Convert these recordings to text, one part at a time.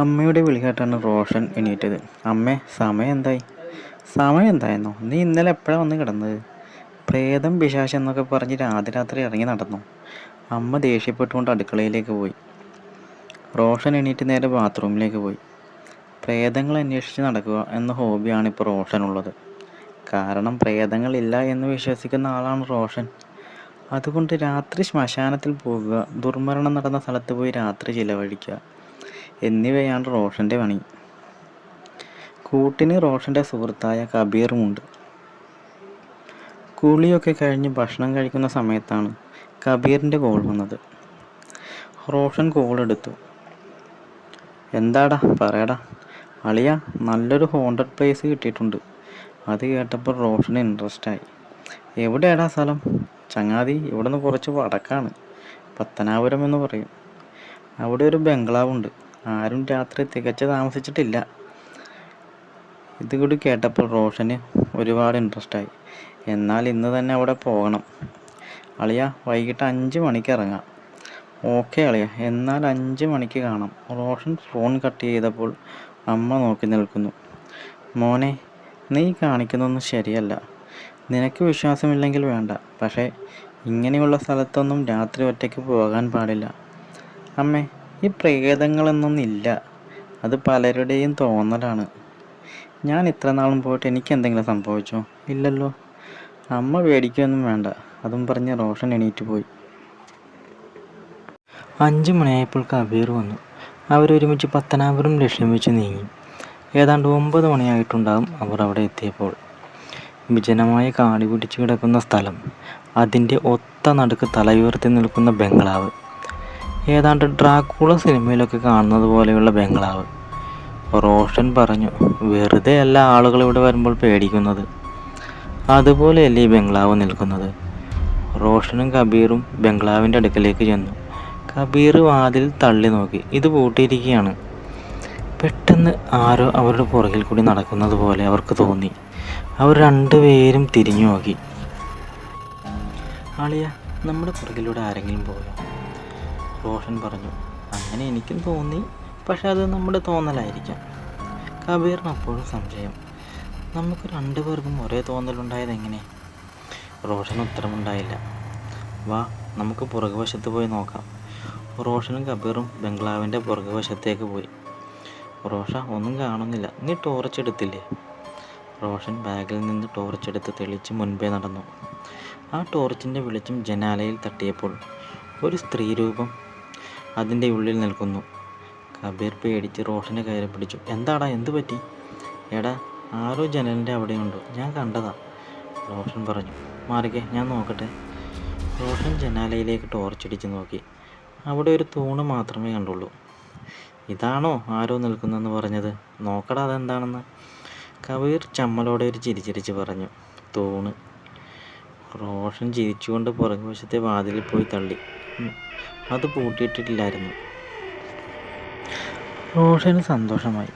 അമ്മയുടെ വിളി കേട്ടാണ് റോഷൻ എണീറ്റത്. അമ്മേ സമയം എന്തായി സമയം എന്തായെന്നോ നീ ഇന്നലെ എപ്പോഴാണ് വന്ന് കിടന്നത്? പ്രേതം പിശാശ് എന്നൊക്കെ പറഞ്ഞ് രാത്രി രാത്രി ഇറങ്ങി നടന്നു? അമ്മ ദേഷ്യപ്പെട്ടുകൊണ്ട് അടുക്കളയിലേക്ക് പോയി. റോഷൻ എണീറ്റ് നേരെ ബാത്റൂമിലേക്ക് പോയി. പ്രേതങ്ങൾ അന്വേഷിച്ച് നടക്കുക എന്ന ഹോബിയാണ് ഇപ്പോൾ റോഷനുള്ളത്. കാരണം പ്രേതങ്ങളില്ല എന്ന് വിശ്വസിക്കുന്ന ആളാണ് റോഷൻ. അതുകൊണ്ട് രാത്രി ശ്മശാനത്തിൽ പോകുക ദുർമരണം നടന്ന സ്ഥലത്ത് പോയി രാത്രി ചിലവഴിക്കുക. എന്നിവയാണ് റോഷന്റെ പണി. കൂട്ടിന് റോഷന്റെ സുഹൃത്തായ കബീറുമുണ്ട്. കുളിയൊക്കെ കഴിഞ്ഞ് ഭക്ഷണം കഴിക്കുന്ന സമയത്താണ് കബീറിന്റെ കോൾ വന്നത്. റോഷൻ കോൾ എടുത്തു. എന്താടാ പറയടാ. അളിയ നല്ലൊരു ഹോണ്ടഡ് പ്ലേസ് കിട്ടിയിട്ടുണ്ട്. അത് കേട്ടപ്പോൾ റോഷന് ഇൻട്രസ്റ്റ് ആയി. എവിടെയാടാ സ്ഥലം? ചങ്ങാതി ഇവിടെ നിന്ന് കുറച്ച് വടക്കാണ്. പത്തനാപുരം എന്ന് പറയും. അവിടെ ഒരു ബംഗ്ലാവുണ്ട്. ആരും രാത്രി തികച്ച് താമസിച്ചിട്ടില്ല. ഇത് കൂടി കേട്ടപ്പോൾ റോഷന് ഒരുപാട് ഇൻട്രസ്റ്റ് ആയി എന്നാൽ ഇന്ന് തന്നെ അവിടെ പോകണം. അളിയ വൈകിട്ട് അഞ്ച് മണിക്ക് ഇറങ്ങാം. ഓക്കെ അളിയ. എന്നാൽ അഞ്ച് മണിക്ക് കാണാം. റോഷൻ ഫോൺ കട്ട് ചെയ്തപ്പോൾ അമ്മ നോക്കി നിൽക്കുന്നു. മോനെ നീ കാണിക്കുന്നൊന്നും ശരിയല്ല. നിനക്ക് വിശ്വാസമില്ലെങ്കിൽ വേണ്ട. പക്ഷേ ഇങ്ങനെയുള്ള സ്ഥലത്തൊന്നും രാത്രി ഒറ്റയ്ക്ക് പോകാൻ പാടില്ല. അമ്മേ ഈ പ്രേതങ്ങളെന്നൊന്നില്ല. അത് പലരുടെയും തോന്നലാണ്. ഞാൻ ഇത്ര നാളും പോയിട്ട് എനിക്ക് എന്തെങ്കിലും സംഭവിച്ചോ? ഇല്ലല്ലോ. അമ്മ പേടിക്കൊന്നും വേണ്ട. അതും പറഞ്ഞ് റോഷൻ എണീറ്റ് പോയി. അഞ്ച് മണിയായപ്പോൾ കബീർ വന്നു. അവരൊരുമിച്ച് പത്തനാപുരം ലക്ഷ്യം വെച്ച് നീങ്ങി. ഏതാണ്ട് ഒമ്പത് മണിയായിട്ടുണ്ടാകും അവർ അവിടെ എത്തിയപ്പോൾ. വിജനമായ കാടി പിടിച്ച് കിടക്കുന്ന സ്ഥലം. അതിന്റെ ഒത്ത നടുക്ക് തലയുയർത്തി നിൽക്കുന്ന ബംഗ്ലാവ്. ഏതാണ്ട് ഡ്രാക്കുള സിനിമയിലൊക്കെ കാണുന്നത് പോലെയുള്ള ബംഗ്ലാവ്. റോഷൻ പറഞ്ഞു വെറുതെ അല്ല ആളുകൾ ഇവിടെ വരുമ്പോൾ പേടിക്കുന്നത്. അതുപോലെയല്ലേ ഈ ബംഗ്ലാവ് നിൽക്കുന്നത്. റോഷനും കബീറും ബംഗ്ലാവിന്റെ അടുക്കലേക്ക് ചെന്നു. കബീർ വാതിൽ തള്ളി നോക്കി ഇത് പൂട്ടിയിരിക്കുകയാണ്. പെട്ടെന്ന് ആരോ അവരുടെ പുറകിൽ കൂടി നടക്കുന്നത് പോലെ അവർക്ക് തോന്നി. അവർ രണ്ടുപേരും തിരിഞ്ഞു നോക്കി. ആളിയ നമ്മുടെ പുറകിലൂടെ ആരെങ്കിലും പോയോ? റോഷൻ പറഞ്ഞു. അങ്ങനെ എനിക്കും തോന്നി. പക്ഷെ അത് നമ്മുടെ തോന്നലായിരിക്കാം. കബീറിന് അപ്പോഴും സംശയം. നമുക്ക് രണ്ടുപേർക്കും ഒരേ തോന്നലുണ്ടായത് എങ്ങനെ? റോഷൻ ഉത്തരമുണ്ടായില്ല. വാ നമുക്ക് പുറകുവശത്ത് പോയി നോക്കാം. റോഷനും കബീറും ബംഗ്ലാവിന്റെ പുറകുവശത്തേക്ക് പോയി. റോഷ ഒന്നും കാണുന്നില്ല. നീ ടോർച്ച് എടുത്തില്ലേ? റോഷൻ ബാഗിൽ നിന്ന് ടോർച്ച് എടുത്ത് തെളിച്ച് മുൻപേ നടന്നു. ആ ടോർച്ചിന്റെ വെളിച്ചം ജനാലയിൽ തട്ടിയപ്പോൾ ഒരു സ്ത്രീ രൂപം അതിന്റെ ഉള്ളിൽ നിൽക്കുന്നു. കബീർ പേടിച്ച് റോഷനെ കയറി പിടിച്ചു. എന്താടാ എന്തു പറ്റി? എടാ ആരോ ജനലിന്റെ അവിടെയുണ്ടോ. ഞാൻ കണ്ടതാ. റോഷൻ പറഞ്ഞു. മാറിക്കെ ഞാൻ നോക്കട്ടെ. റോഷൻ ജനാലയിലേക്ക് ടോർച്ചടിച്ച് നോക്കി. അവിടെ ഒരു തൂണ് മാത്രമേ കണ്ടുള്ളൂ. ഇതാണോ ആരോ നിൽക്കുന്നതെന്ന് പറഞ്ഞത്? നോക്കടാ അതെന്താണെന്ന്. കബീർ ചമ്മലോടെ ഒരു ചിരിച്ചിരിച്ച് പറഞ്ഞു. തൂണ്. റോഷൻ ചിരിച്ചുകൊണ്ട് പുറകുവശത്തെ വാതിലിൽ പോയി തള്ളി. അത് പൂട്ടിയിട്ടില്ലായിരുന്നു. റോഷന് സന്തോഷമായി.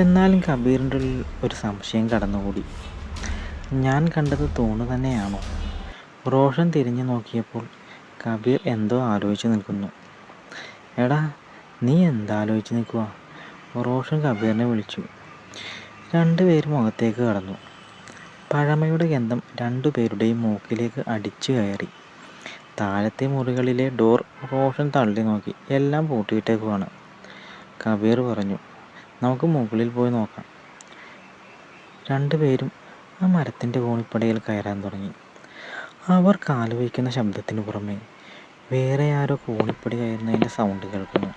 എന്നാലും കബീറിന്റെ ഉള്ളിൽ ഒരു സംശയം കടന്നുകൂടി. ഞാൻ കണ്ടത് തോണ് തന്നെയാണോ? റോഷൻ തിരിഞ്ഞു നോക്കിയപ്പോൾ കബീർ എന്തോ ആലോചിച്ച് നിൽക്കുന്നു. എടാ നീ എന്താലോചിച്ച് നിൽക്കുക റോഷൻ കബീറിനെ വിളിച്ചു. രണ്ടുപേരും മുഖത്തേക്ക് കടന്നു. പഴമയുടെ ഗന്ധം രണ്ടുപേരുടെയും മൂക്കിലേക്ക് അടിച്ചു കയറി. താഴത്തെ മുറികളിലെ ഡോർ റോഷൻ തള്ളി നോക്കി. എല്ലാം പൂട്ടിയിട്ടേക്കുവാണ്. കബീർ പറഞ്ഞു നമുക്ക് മുകളിൽ പോയി നോക്കാം. രണ്ടുപേരും ആ മരത്തിന്റെ കോണിപ്പടിയിൽ കയറാൻ തുടങ്ങി. അവർ കാൽ വയ്ക്കുന്ന ശബ്ദത്തിന് പുറമെ വേറെ ആരോ കോണിപ്പടി കയറുന്നതിന്റെ സൗണ്ട് കേൾക്കുന്നു.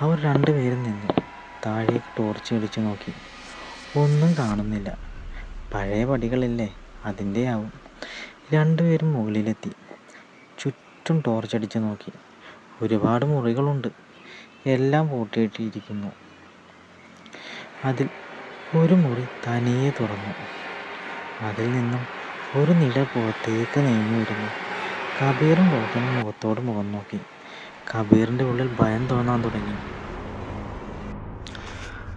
അവർ രണ്ടുപേരും നിന്നു. താഴേക്ക് ടോർച്ച് അടിച്ചു നോക്കി. ഒന്നും കാണുന്നില്ല. പഴയ പടികളില്ലേ? അതിന്റെ ആവും. രണ്ടുപേരും മുകളിലെത്തി. ചുറ്റും ടോർച്ച് അടിച്ച് നോക്കി. ഒരുപാട് മുറികളുണ്ട്. എല്ലാം പൂട്ടിയിട്ടിരിക്കുന്നു. അതിൽ ഒരു മുറി തനിയെ തുറന്നു. അതിൽ നിന്നും ഒരു നിഴ പുറത്തേക്ക് നീങ്ങി വരുന്നു. കബീറും ഡോക്ടറും മുഖത്തോട് മുഖം നോക്കി. കബീറിന്റെ ഉള്ളിൽ ഭയം തോന്നാൻ തുടങ്ങി.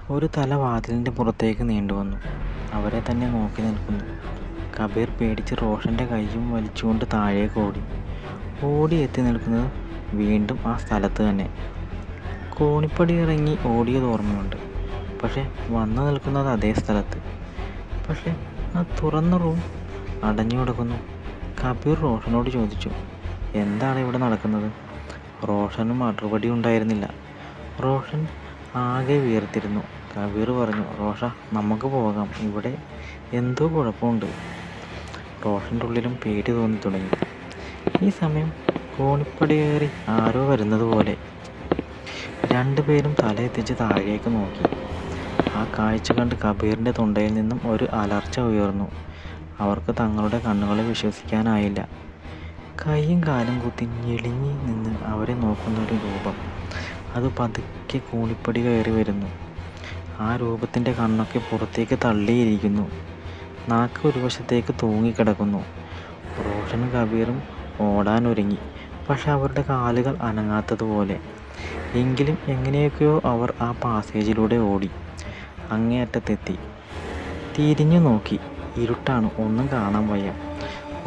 ഒരു തല വാതിലിന്റെ പുറത്തേക്ക് നീണ്ടുവന്നു അവരെ തന്നെ നോക്കി നിൽക്കുന്നു. കബീർ പേടിച്ച് റോഷന്റെ കൈയും വലിച്ചുകൊണ്ട് താഴേക്ക് ഓടി. ഓടി എത്തി നിൽക്കുന്നത് വീണ്ടും ആ സ്ഥലത്ത് തന്നെ. കോണിപ്പടി ഇറങ്ങി ഓടിയത് ഓർമ്മയുണ്ട്. പക്ഷേ വന്നു നിൽക്കുന്നത് അതേ സ്ഥലത്ത്. പക്ഷേ ആ തുറന്ന റൂം അടഞ്ഞു കിടക്കുന്നു. കബീർ റോഷനോട് ചോദിച്ചു എന്താണ് ഇവിടെ നടക്കുന്നത്? റോഷന് മറുപടി ഉണ്ടായിരുന്നില്ല. റോഷൻ ആകെ വീർത്തിരുന്നു കബീർ പറഞ്ഞു റോഷ നമുക്ക് പോകാം. ഇവിടെ എന്തോ കുഴപ്പമുണ്ട്. റോഷന്റെ ഉള്ളിലും പേടി തോന്നി തുടങ്ങി. ഈ സമയം കോണിപ്പടി കയറി ആരോ വരുന്നത് പോലെ. രണ്ടുപേരും തലയെത്തിച്ച് താഴേക്ക് നോക്കി. ആ കാഴ്ച കണ്ട് കബീറിന്റെ തൊണ്ടയിൽ നിന്നും ഒരു അലർച്ച ഉയർന്നു. അവർക്ക് തങ്ങളുടെ കണ്ണുകളെ വിശ്വസിക്കാനായില്ല. കൈയും കാലും കുത്തി ഞെളിഞ്ഞി നിന്ന് അവരെ നോക്കുന്ന ഒരു രൂപം. അത് പതുക്കെ കൂണിപ്പടി കയറി വരുന്നു. ആ രൂപത്തിന്റെ കണ്ണൊക്കെ പുറത്തേക്ക് തള്ളിയിരിക്കുന്നു. നാക്ക് ഒരു വശത്തേക്ക് തൂങ്ങിക്കിടക്കുന്നു. റോഷനും കബീറും ഓടാൻ ഒരുങ്ങി പക്ഷെ അവരുടെ കാലുകൾ അനങ്ങാത്തതുപോലെ. എങ്കിലും എങ്ങനെയൊക്കെയോ അവർ ആ പാസേജിലൂടെ ഓടി. അങ്ങേയറ്റത്തെത്തി. തിരിഞ്ഞു നോക്കി. ഇരുട്ടാണ്. ഒന്നും കാണാൻ വയ്യ.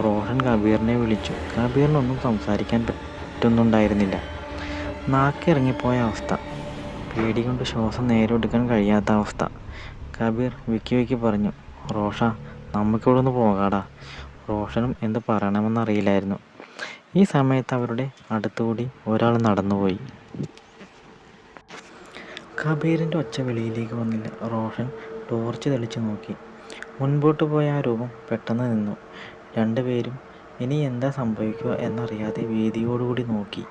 റോഹൻ കബീറിനെ വിളിച്ചു. കബീറിനൊന്നും സംസാരിക്കാൻ പറ്റുന്നുണ്ടായിരുന്നില്ല. നാക്കിറങ്ങിപ്പോയ അവസ്ഥ. പേടി കൊണ്ട് ശ്വാസം നേരെ എടുക്കാൻ കഴിയാത്ത അവസ്ഥ. കബീർ വിക്കി വിക്കി പറഞ്ഞു റോഷ നമുക്കിവിടെ നിന്ന് പോകാടാ. റോഷനും എന്ത് പറയണമെന്നറിയില്ലായിരുന്നു. ഈ സമയത്ത് അവരുടെ അടുത്തുകൂടി ഒരാൾ നടന്നുപോയി. കബീറിന്റെ ഒച്ച വെളിയിലേക്ക് വന്നില്ല. റോഷൻ ടോർച്ച് തെളിച്ച് നോക്കി. മുൻപോട്ട് പോയ ആ രൂപം പെട്ടെന്ന് നിന്നു. രണ്ടുപേരും ഇനി എന്താ സംഭവിക്കുക എന്നറിയാതെ വേദിയോടുകൂടി നോക്കി.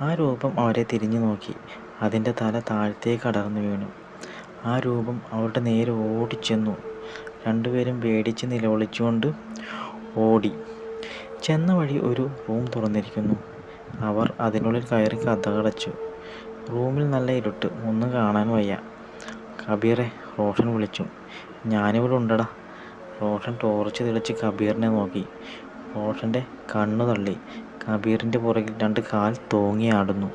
ആ രൂപം അവരെ തിരിഞ്ഞു നോക്കി. അതിന്റെ തല താഴത്തേക്ക് അടർന്നു വീണു. ആ രൂപം അവരുടെ നേരെ ഓടിച്ചെന്നു. രണ്ടുപേരും പേടിച്ച് നിലവിളിച്ചുകൊണ്ട് ഓടി. ചെന്ന വഴി ഒരു റൂം തുറന്നിരിക്കുന്നു. അവർ അതിനുള്ളിൽ കയറി കഥകടച്ചു റൂമിൽ നല്ല ഇരുട്ട് ഒന്നും കാണാൻ വയ്യ. കബീറെ റോഷൻ വിളിച്ചു. ഞാനിവിടെ ഉണ്ടടാ. റോഷൻ ടോർച്ച് തെളിച്ച് കബീറിനെ നോക്കി. റോഷന്റെ കണ്ണു തള്ളി. കബീറിന്റെ പുറകിൽ രണ്ട് കാൽ തൂങ്ങിയാടുന്നു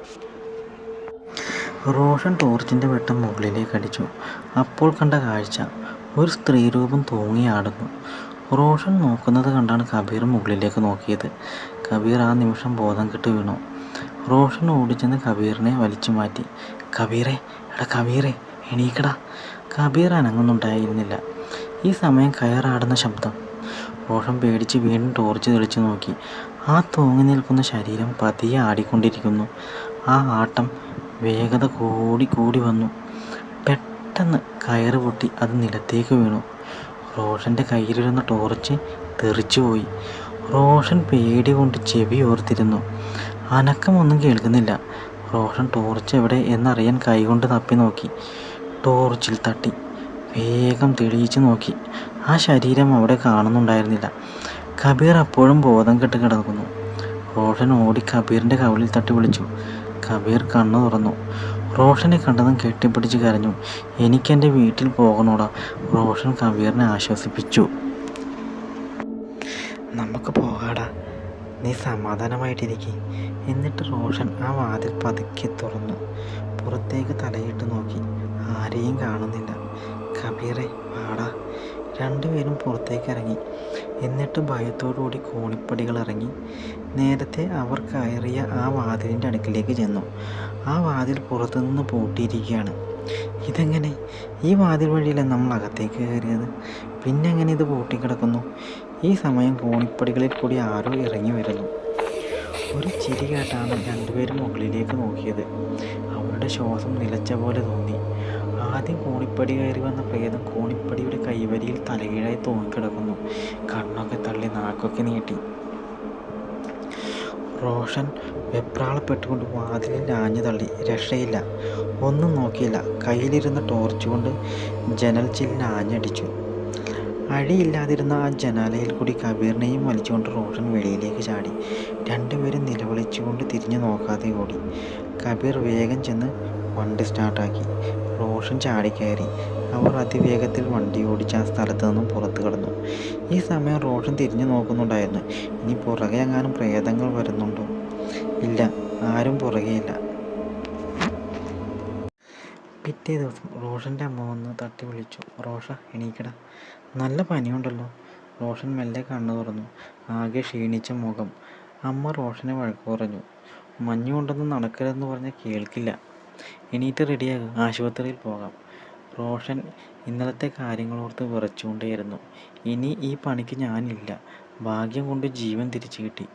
റോഷൻ ടോർച്ചിന്റെ വെട്ടം മുകളിലേക്ക് അടിച്ചു. അപ്പോൾ കണ്ട കാഴ്ച. ഒരു സ്ത്രീരൂപം തൂങ്ങിയാടുന്നു റോഷൻ നോക്കുന്നത് കണ്ടാണ് കബീർ മുകളിലേക്ക് നോക്കിയത്. കബീർ ആ നിമിഷം ബോധം കെട്ട് വീണു. റോഷൻ ഓടിച്ചെന്ന് കബീറിനെ വലിച്ചു മാറ്റി. കബീറെ എടാ കബീറെ എണീക്കടാ. കബീർ അനങ്ങുന്നുണ്ടായിരുന്നില്ല. ഈ സമയം കയറാടുന്ന ശബ്ദം. റോഷൻ പേടിച്ച് വീണ്ടും ടോർച്ച് തെളിച്ചു നോക്കി. ആ തൂങ്ങി നിൽക്കുന്ന ശരീരം പതിയെ ആടിക്കൊണ്ടിരിക്കുന്നു. ആ ആട്ടം വേഗത കൂടി കൂടി വന്നു. പെട്ടെന്ന് കയറ് പൊട്ടി അത് നിലത്തേക്ക് വീണു. റോഷന്റെ കയ്യിലിരുന്ന ടോർച്ച് തെറിച്ചുപോയി റോഷൻ പേടി കൊണ്ട് ചെവി ഓർത്തിരുന്നു. അനക്കമൊന്നും കേൾക്കുന്നില്ല. റോഷൻ ടോർച്ച് എവിടെ എന്നറിയാൻ കൈകൊണ്ട് തപ്പി നോക്കി. ടോർച്ചിൽ തട്ടി. വേഗം തെളിയിച്ച് നോക്കി. ആ ശരീരം അവിടെ കാണുന്നുണ്ടായിരുന്നില്ല. കബീർ അപ്പോഴും ബോധം കെട്ട് കിടക്കുന്നു. റോഷൻ ഓടി കബീറിന്റെ കവിളിൽ തട്ടി വിളിച്ചു. കബീർ കണ്ണു തുറന്നു. റോഷനെ കണ്ടതും കെട്ടിപ്പിടിച്ച് കരഞ്ഞു. എനിക്കെന്റെ വീട്ടിൽ പോകണോടാ റോഷൻ കബീറിനെ ആശ്വസിപ്പിച്ചു. നമുക്ക് പോകാടാ. നീ സമാധാനമായിട്ടിരിക്കെ. എന്നിട്ട് റോഷൻ ആ വാതിൽ പതുക്കെ തുറന്നു. പുറത്തേക്ക് തലയിട്ട് നോക്കി. ആരെയും കാണുന്നില്ല. കബീറെ വാടാ. രണ്ടുപേരും പുറത്തേക്ക് ഇറങ്ങി. എന്നിട്ട് ഭയത്തോടുകൂടി കോണിപ്പടികൾ ഇറങ്ങി. നേരത്തെ അവർ കയറിയ ആ വാതിലിന്റെ അടുക്കിലേക്ക് ചെന്നു. ആ വാതിൽ പുറത്തുനിന്ന് പൂട്ടിയിരിക്കുകയാണ്. ഇതെങ്ങനെ? ഈ വാതിൽ വഴിയല്ലേ നമ്മൾ അകത്തേക്ക് കയറിയത്? പിന്നെ എങ്ങനെ ഇത് പൂട്ടിക്കിടക്കുന്നു? ഈ സമയം കോണിപ്പടികളിൽ കൂടി ആരോ ഇറങ്ങി വരുന്നു. ഒരു ചിരി കേട്ടാണ് രണ്ടുപേരും മുകളിലേക്ക് നോക്കിയത്. അവരുടെ ശ്വാസം നിലച്ച പോലെ തോന്നി. ആദ്യം കോണിപ്പടി കയറി വന്ന പ്രേതം കോണിപ്പടിയുടെ കൈവരിയിൽ തലകീഴായി തൂങ്ങിക്കിടക്കുന്നു കണ്ണൊക്കെ തള്ളി നാക്കൊക്കെ നീട്ടി. റോഷൻ വെപ്രാളപ്പെട്ടുകൊണ്ട് വാതിലിൽ ആഞ്ഞു തള്ളി. രക്ഷയില്ല. ഒന്നും നോക്കിയില്ല. കയ്യിലിരുന്ന ടോർച്ച് കൊണ്ട് ജനൽ ചില്ലിന് ആഞ്ഞടിച്ചു. അഴിയില്ലാതിരുന്ന ആ ജനാലയിൽ കൂടി കബീറിനെയും വലിച്ചുകൊണ്ട് റോഷൻ വെളിയിലേക്ക് ചാടി. രണ്ടുപേരും നിലവിളിച്ചുകൊണ്ട് തിരിഞ്ഞു നോക്കാതെ ഓടി. കബീർ വേഗം ചെന്ന് വണ്ടി സ്റ്റാർട്ടാക്കി. റോഷൻ ചാടിക്കയറി. അവർ അതിവേഗത്തിൽ വണ്ടി ഓടിച്ച് ആ സ്ഥലത്ത് നിന്നും പുറത്തു കടന്നു. ഈ സമയം റോഷൻ തിരിഞ്ഞു നോക്കുന്നുണ്ടായിരുന്നു. ഇനി പുറകെ എങ്ങാനും പ്രേതങ്ങൾ ഇല്ല ആരും പുറകെയില്ല. പിറ്റേ ദിവസം റോഷന്റെ അമ്മ വന്ന് തട്ടി വിളിച്ചു. റോഷ എണീക്കട. നല്ല പനിയുണ്ടല്ലോ. റോഷൻ മെല്ലെ കണ്ണു തുറന്നു. ആകെ ക്ഷീണിച്ച മുഖം. അമ്മ റോഷനെ വഴക്ക് പറഞ്ഞു. മഞ്ഞുകൊണ്ടൊന്നും നടക്കരുതെന്ന് പറഞ്ഞാൽ കേൾക്കില്ല. എണീറ്റ് റെഡിയാകും ആശുപത്രിയിൽ പോകാം. റോഷൻ ഇന്നലത്തെ കാര്യങ്ങളോർത്ത് വിറച്ചുകൊണ്ടേയിരുന്നു. ഇനി ഈ പണിക്ക് ഞാനില്ല. ഭാഗ്യം കൊണ്ട് ജീവൻ തിരിച്ചു കിട്ടി.